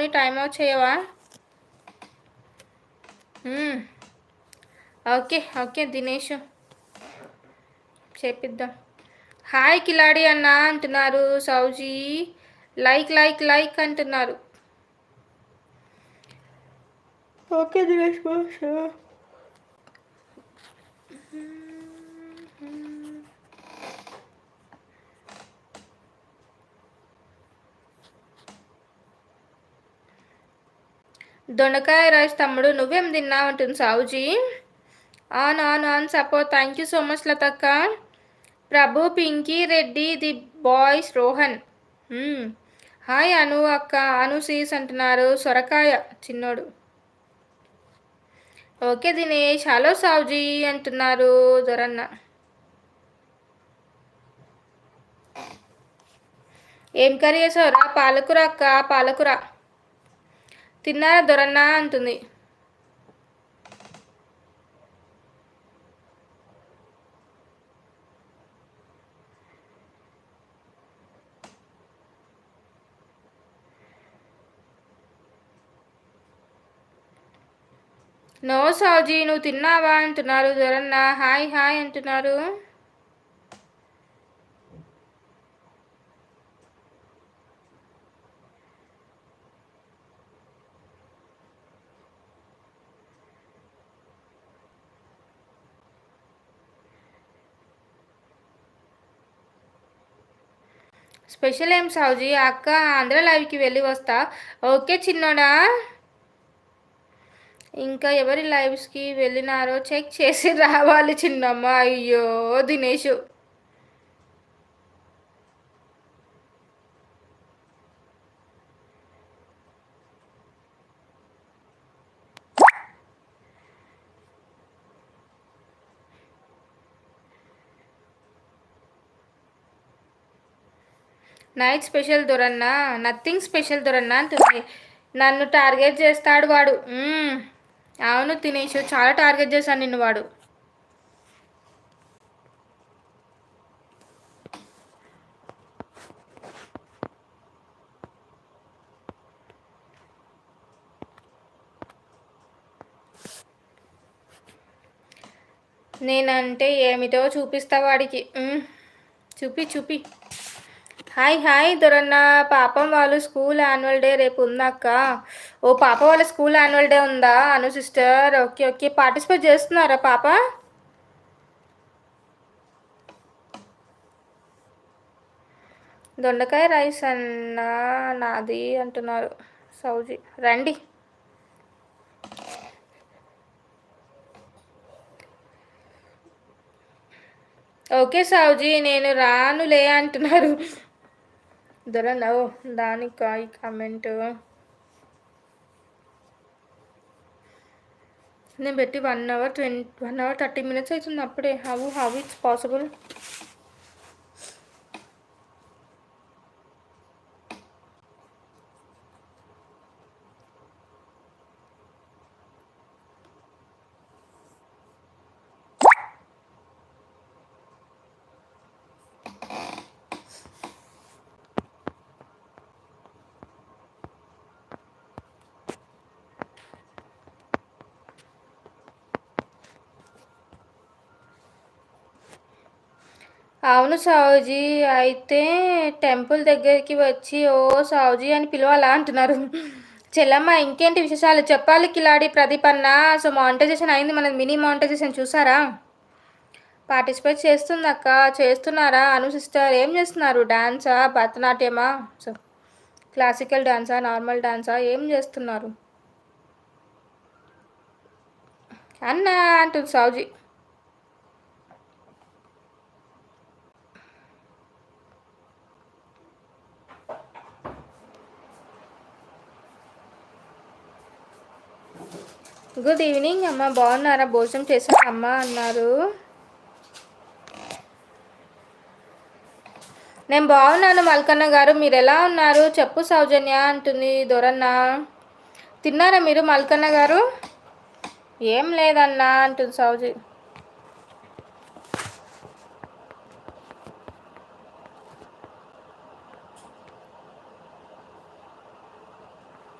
పోనీ time out చేయవా? Okay okay Dinesh చేపిద్దాం హాయ్ కిలాడి అన్న అంటున్నారు. సౌజీ లైక్ లైక్ లైక్ అంటున్నారు. ఓకే దినేష్ దొండకాయ రైస్ తమ్ముడు నువ్వేం తిన్నావు? అంటుంది సావుజీ. On on on support thank you so much లతక్క. Prabhu Pinky Reddy the boys Rohan. Hi Anu అక్క. అను సీస్ అంటున్నారు. సొరకాయ చిన్నోడు. ఓకే దినేష్. హలో సావుజీ అంటున్నారు దొరన్న. ఏం కర్రీ చేసావురా? పాలకూర అక్క. పాలకూర. తిన్నారా దొరన్నా అంటుంది. నో సాజీ నువ్వు తిన్నావా అంటున్నారు దొరన్న. హాయ్ హాయ్ అంటున్నారు. స్పెషల్ ఏం సావుజీ? అక్క ఆంధ్ర లైవ్కి వెళ్ళి వస్తా. ఓకే చిన్నోడా? ఇంకా ఎవరి లైవ్స్కి వెళ్ళినారో చెక్ చేసి రావాలి చిన్నమ్మ. అయ్యో దినేషు. నైట్ స్పెషల్ దొరన్నా నథింగ్ స్పెషల్ దొరన్నా అంటుంది. నన్ను టార్గెట్ చేస్తాడు వాడు. అవును తినేష్ చాలా టార్గెట్ చేశాను నిన్ను వాడు. నేనంటే ఏమిటో చూపిస్తా వాడికి. చూపి చూపి. హాయ్ హాయ్ దొరన్న. పాపం వాళ్ళు స్కూల్ యాన్యువల్ డే రేపు ఉందాక ఓ పాప వాళ్ళ స్కూల్ యాన్యువల్ డే ఉందా? Anu sister. Okay okay. Participate చేస్తున్నారా పాప? దొండకాయ రైస్ అన్న నాది అంటున్నారు సౌజీ. రండి. ఓకే సావుజీ నేను రానులే అంటున్నారు. దొరనవు దానికి ఈ కామెంట్ నేను పెట్టి one hour twenty one hour thirty minutes అవుతుంది అప్పుడే. హౌ హౌ ఇట్స్ పాసిబుల్ అవును సావుజీ అయితే టెంపుల్ దగ్గరికి వచ్చి ఓ సావుజీ అని పిలవాలా అంటున్నారు. చెల్లమ్మ ఇంకేంటి విశేషాలు? చెప్పాలి కిలాడి ప్రదీప్ అన్న. సో మానిటైజేషన్ అయింది మన మినీ మానిటైజేషన్ చూసారా? పార్టిసిపేట్ చేస్తుందక్క. చేస్తున్నారా? అను సిస్టర్ ఏం చేస్తున్నారు? డ్యాన్సా భరతనాట్యమా? సో క్లాసికల్ డ్యాన్సా నార్మల్ డ్యాన్సా ఏం చేస్తున్నారు? అన్న అంటుంది సావుజీ. గుడ్ ఈవినింగ్ అమ్మ. బాగున్నారా? భోజనం చేశాను అమ్మ అన్నారు. నేను బాగున్నాను మల్కన్న గారు. మీరు ఎలా ఉన్నారు? చెప్పు సౌజన్య అంటుంది దొరన్న. తిన్నారా మీరు మల్కన్న గారు? ఏం లేదన్నా అంటుంది సౌజన్య.